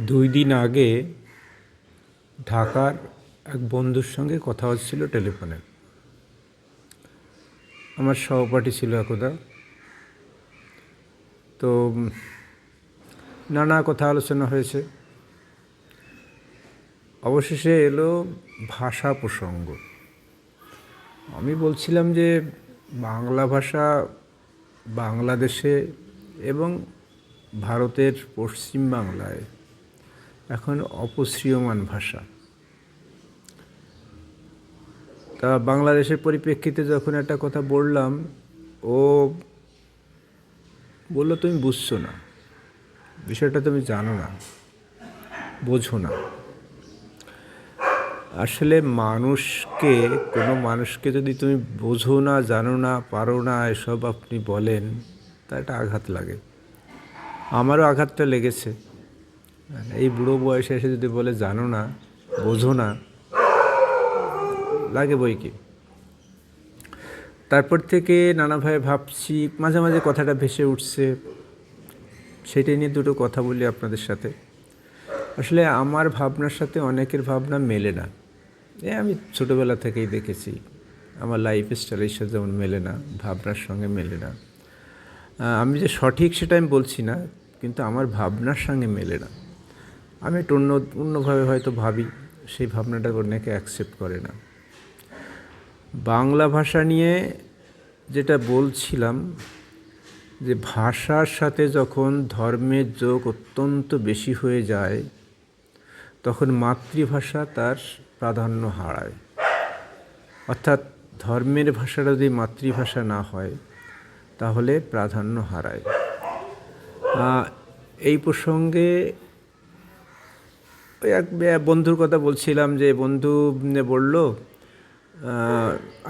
দুই দিন আগে ঢাকার এক বন্ধুর সঙ্গে কথা হচ্ছিল টেলিফোনে। আমার সহপাঠী ছিল একদা। তো নানা কথা আলোচনা হয়েছে। অবশেষে এলো ভাষা প্রসঙ্গ। আমি বলছিলাম যে, বাংলা ভাষা বাংলাদেশে এবং ভারতের পশ্চিম বাংলায় এখন অপশ্রিয়মান ভাষা। তা বাংলাদেশের পরিপ্রেক্ষিতে যখন একটা কথা বললাম, ও বলল, তুমি বুঝছ না। বিষয়টা তুমি জানো না। বোঝো না। আসলে মানুষকে, কোনো মানুষকে যদি তুমি বোঝো না, জানো না, পারো না, এসব আপনি বলেন তা একটা আঘাত লাগে। আমারও আঘাতটা লেগেছে। এই বুড়ো বয়সে এসে যদি বলে, জানো না, বোঝো না, লাগে বই কি? তারপর থেকে নানাভাবে ভাবছি, মাঝে মাঝে কথাটা ভেসে উঠছে। সেটাই নিয়ে দুটো কথা বলি আপনাদের সাথে। আসলে আমার ভাবনার সাথে অনেকের ভাবনা মেলে না। এ আমি ছোটোবেলা থেকেই দেখেছি, আমার লাইফ স্টাইলের সাথে যেমন মেলে না, ভাবনার সঙ্গে মেলে না। আমি যে সঠিক সেটা আমি বলছি না, কিন্তু আমার ভাবনার সঙ্গে মেলে না। আমি একটু অন্য, অন্যভাবে হয়তো ভাবি, সেই ভাবনাটা অনেকে অ্যাকসেপ্ট করে না। বাংলা ভাষা নিয়ে যেটা বলছিলাম, যে ভাষার সাথে যখন ধর্মের যোগ অত্যন্ত বেশি হয়ে যায়, তখন মাতৃভাষা তার প্রাধান্য হারায়। অর্থাৎ ধর্মের ভাষাটা যদি মাতৃভাষা না হয়, তাহলে প্রাধান্য হারায়। এই প্রসঙ্গে ওই এক বন্ধুর কথা বলছিলাম যে বন্ধু বলল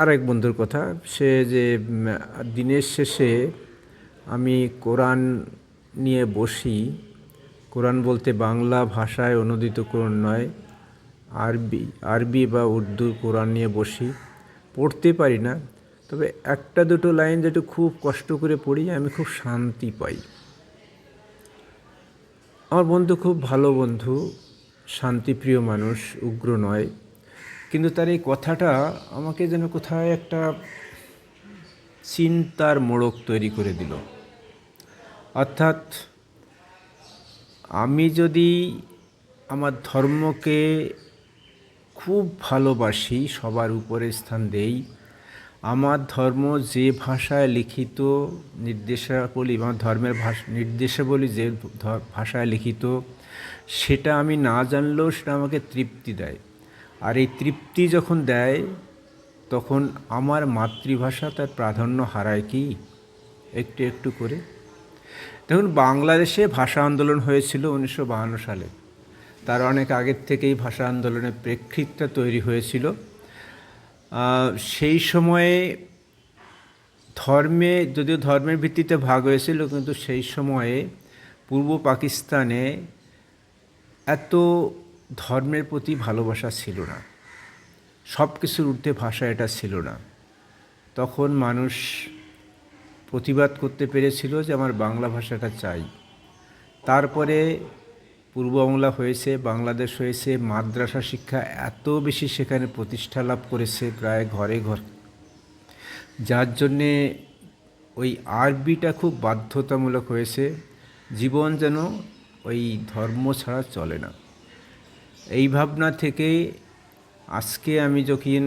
আর এক বন্ধুর কথা। সে যে দিনের শেষে আমি কোরআন নিয়ে বসি, কোরআন বলতে বাংলা ভাষায় অনুদিত কোরআন নয়, আরবি আরবি বা উর্দু কোরআন নিয়ে বসি। পড়তে পারি না, তবে একটা দুটো লাইন যেটা খুব কষ্ট করে পড়ি, আমি খুব শান্তি পাই। আমার বন্ধু খুব ভালো বন্ধু শান্তিপ্রিয় মানুষ, উগ্র নয়। কিন্তু তার এই কথাটা আমাকে যেন কোথায় একটা চিন্তার মোড়ক তৈরি করে দিল। অর্থাৎ আমি যদি আমার ধর্মকে খুব ভালোবাসি, সবার উপরে স্থান দেই, আমার ধর্ম যে ভাষায় লিখিত নির্দেশাবলী, আমার ধর্মের ভাষা, নির্দেশাবলী যে ভাষায় লিখিত সেটা আমি না জানলেও সেটা আমাকে তৃপ্তি দেয়। আর এই তৃপ্তি যখন দেয়, তখন আমার মাতৃভাষা তার প্রাধান্য হারায় কি? একটু একটু করে। দেখুন, বাংলাদেশে ভাষা আন্দোলন হয়েছিল উনিশশো সালে। তার অনেক আগের থেকেই ভাষা আন্দোলনের প্রেক্ষিতটা তৈরি হয়েছিল। সেই সময়ে ধর্মে, যদিও ধর্মের ভিত্তিতে ভাগ হয়েছিল, কিন্তু সেই সময়ে পূর্ব পাকিস্তানে এত ধর্মের প্রতি ভালোবাসা ছিল না। সব কিছুর ঊর্ধ্বে ভাষা এটা ছিল না। তখন মানুষ প্রতিবাদ করতে পেরেছিল যে আমার বাংলা ভাষাটা চাই। তারপরে পূর্ব বাংলা হয়েছে, বাংলাদেশ হয়েছে, মাদ্রাসা শিক্ষা এত বেশি সেখানে প্রতিষ্ঠা লাভ করেছে প্রায় ঘরে ঘর। যার জন্যে ওই আরবিটা খুব বাধ্যতামূলক হয়েছে। জীবন যেন ওই ধর্ম ছাড়া চলে না। এই ভাবনা থেকে আজকে আমি যখন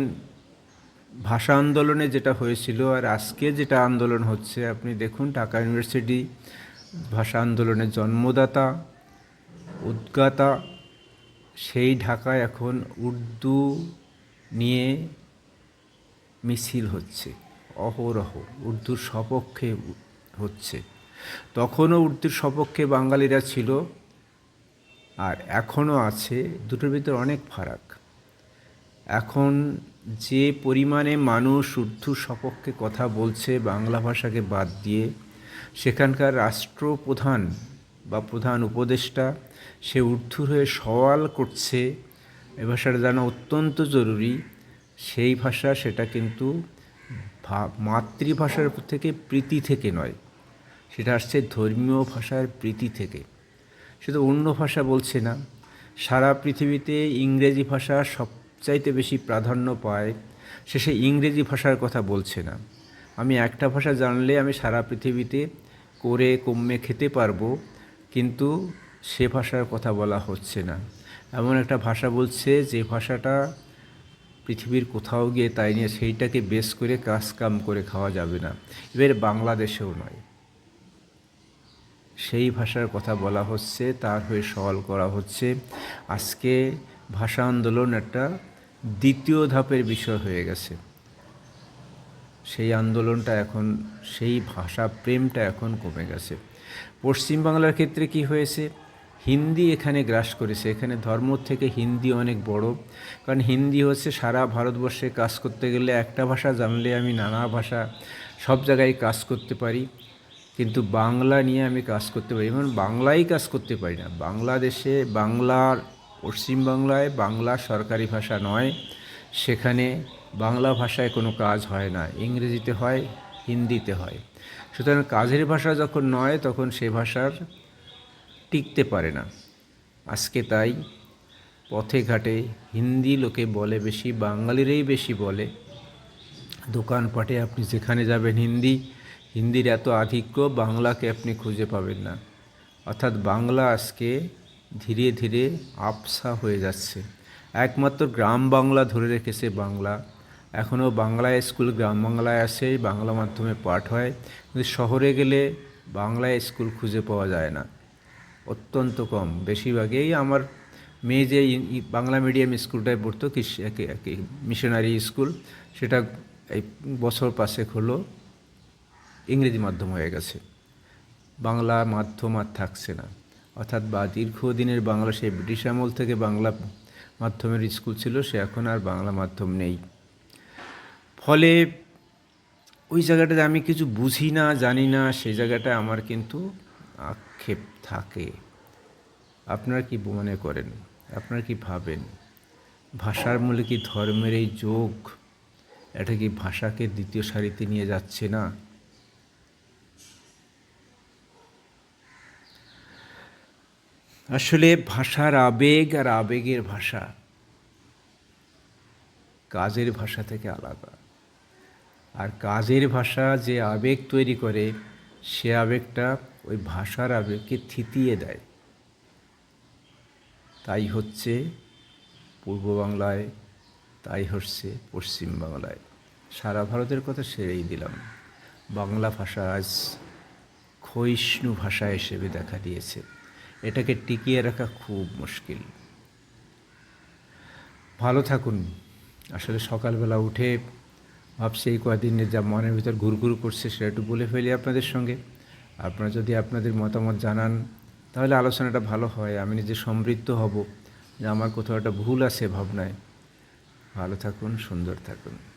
ভাষা আন্দোলনে যেটা হয়েছিল আর আজকে যেটা আন্দোলন হচ্ছে, আপনি দেখুন ঢাকা ইউনিভার্সিটি, ভাষা আন্দোলনের জন্মদাতা, উদ্গাতা, সেই ঢাকায় এখন উর্দু নিয়ে মিছিল হচ্ছে, অহরহ, উর্দুর সপক্ষে হচ্ছে। তখনও উর্দুর সপক্ষে বাঙালিরা ছিল, আর এখনও আছে, দুটোর ভিতরে অনেক ফারাক। এখন যে পরিমাণে মানুষ উর্দু সপক্ষে কথা বলছে, বাংলা ভাষাকে বাদ দিয়ে, সেখানকার রাষ্ট্রপ্রধান বা প্রধান উপদেষ্টা, সে উর্দুর হয়ে সওয়াল করছে, এ ভাষাটা জানা অত্যন্ত জরুরি। সেই ভাষা সেটা কিন্তু মাতৃভাষার থেকে প্রীতি থেকে নয়। সেটা আসছে ধর্মীয় ভাষার প্রীতি থেকে। শুধু অন্য ভাষা বলছে না। সারা পৃথিবীতে ইংরেজি ভাষা সবচাইতে বেশি প্রাধান্য পায়, সে সেই ইংরেজি ভাষার কথা বলছে না। আমি একটা ভাষা জানলে আমি সারা পৃথিবীতে করে কমে খেতে পারব, কিন্তু সে ভাষার কথা বলা হচ্ছে না। এমন একটা ভাষা বলছে যে ভাষাটা পৃথিবীর কোথাও গিয়ে তাই নিয়ে সেইটাকে বেশ করে কাজ কাম করে খাওয়া যাবে না। এবার বাংলাদেশেও নয়। সেই ভাষার কথা বলা হচ্ছে, তার হয়ে সওয়াল করা হচ্ছে। আজকে ভাষা আন্দোলন একটা দ্বিতীয় ধাপের বিষয় হয়ে গেছে। সেই আন্দোলনটা এখন, সেই ভাষা প্রেমটা এখন কমে গেছে। পশ্চিমবাংলার ক্ষেত্রে কি হয়েছে? হিন্দি এখানে গ্রাস করেছে। এখানে ধর্ম থেকে হিন্দি অনেক বড়। কারণ হিন্দি হচ্ছে সারা ভারতবর্ষে কাজ করতে গেলে একটা ভাষা জানলে আমি নানা ভাষা সব জায়গায় কাজ করতে পারি। কিন্তু বাংলা নিয়ে আমি কাজ করতে পারি এবং বাংলাই কাজ করতে পারি না। বাংলাদেশে বাংলার পশ্চিমবাংলায় বাংলা সরকারি ভাষা নয়, সেখানে বাংলা ভাষায় কোনো কাজ হয় না, ইংরেজিতে হয়, হিন্দিতে হয়। সুতরাং কাজের ভাষা যখন নয়, তখন সে ভাষার টিকতে পারে না। আজকে তাই পথে ঘাটে হিন্দি লোকে বলে বেশি, বাঙালিরাই বেশি বলে। দোকানপাটে আপনি যেখানে যাবেন হিন্দি হিন্দির এত আধিক্য, বাংলাকে আপনি খুঁজে পাবেন না। অর্থাৎ বাংলা আজকে ধীরে ধীরে আবসা হয়ে যাচ্ছে। একমাত্র গ্রাম বাংলা ধরে রেখেছে বাংলা। এখনও বাংলা স্কুল গ্রাম বাংলায় আসে, বাংলা মাধ্যমে পাঠ হয়। কিন্তু শহরে গেলে বাংলা স্কুল খুঁজে পাওয়া যায় না। অত্যন্ত কম। বেশিরভাগই আমার মেয়ে যে বাংলা মিডিয়াম স্কুলটায় পড়তো মিশনারি স্কুল, সেটা এই বছর পাশেক হলো। ইংরেজি মাধ্যম হয়ে গেছে। বাংলা মাধ্যম আর থাকছে না। অর্থাৎ বা দীর্ঘদিনের বাংলা সেই ব্রিটিশ আমল থেকে বাংলা মাধ্যমের স্কুল ছিল, সে এখন আর বাংলা মাধ্যম নেই। ফলে ওই জায়গাটাতে আমি কিছু বুঝি না, জানি না সেই জায়গাটায় আমার কিন্তু আক্ষেপ থাকে। আপনারা কি মনে করেন? আপনারা কি ভাবেন? ভাষার মূলে কি ধর্মের এই যোগ? এটা কি ভাষাকে দ্বিতীয় সারিতে নিয়ে যাচ্ছে না? আসলে ভাষার আবেগ আর আবেগের ভাষা কাজের ভাষা থেকে আলাদা। আর কাজের ভাষা যে আবেগ তৈরি করে, সে আবেগটা ওই ভাষার আবেগকে থিতিয়ে দেয়। তাই হচ্ছে পূর্ব বাংলায়, তাই হচ্ছে পশ্চিম বাংলায়। সারা ভারতের কথা সেরেই দিলাম। বাংলা ভাষা আজ ক্ষয়িষ্ণু ভাষা হিসেবে দেখা দিয়েছে। এটাকে টিকিয়ে রাখা খুব মুশকিল। ভালো থাকুন। আসলে সকালবেলা উঠে ভাবছি এই কদিনে যা মনের ভিতর ঘুরঘুর করছে সেটা একটু বলে ফেলি আপনাদের সঙ্গে। আপনারা যদি আপনাদের মতামত জানান, তাহলে আলোচনাটা ভালো হয়। আমি নিজে সমৃদ্ধ হব যে আমার কোথাও একটা ভুল আছে ভাবনায়। ভালো থাকুন, সুন্দর থাকুন।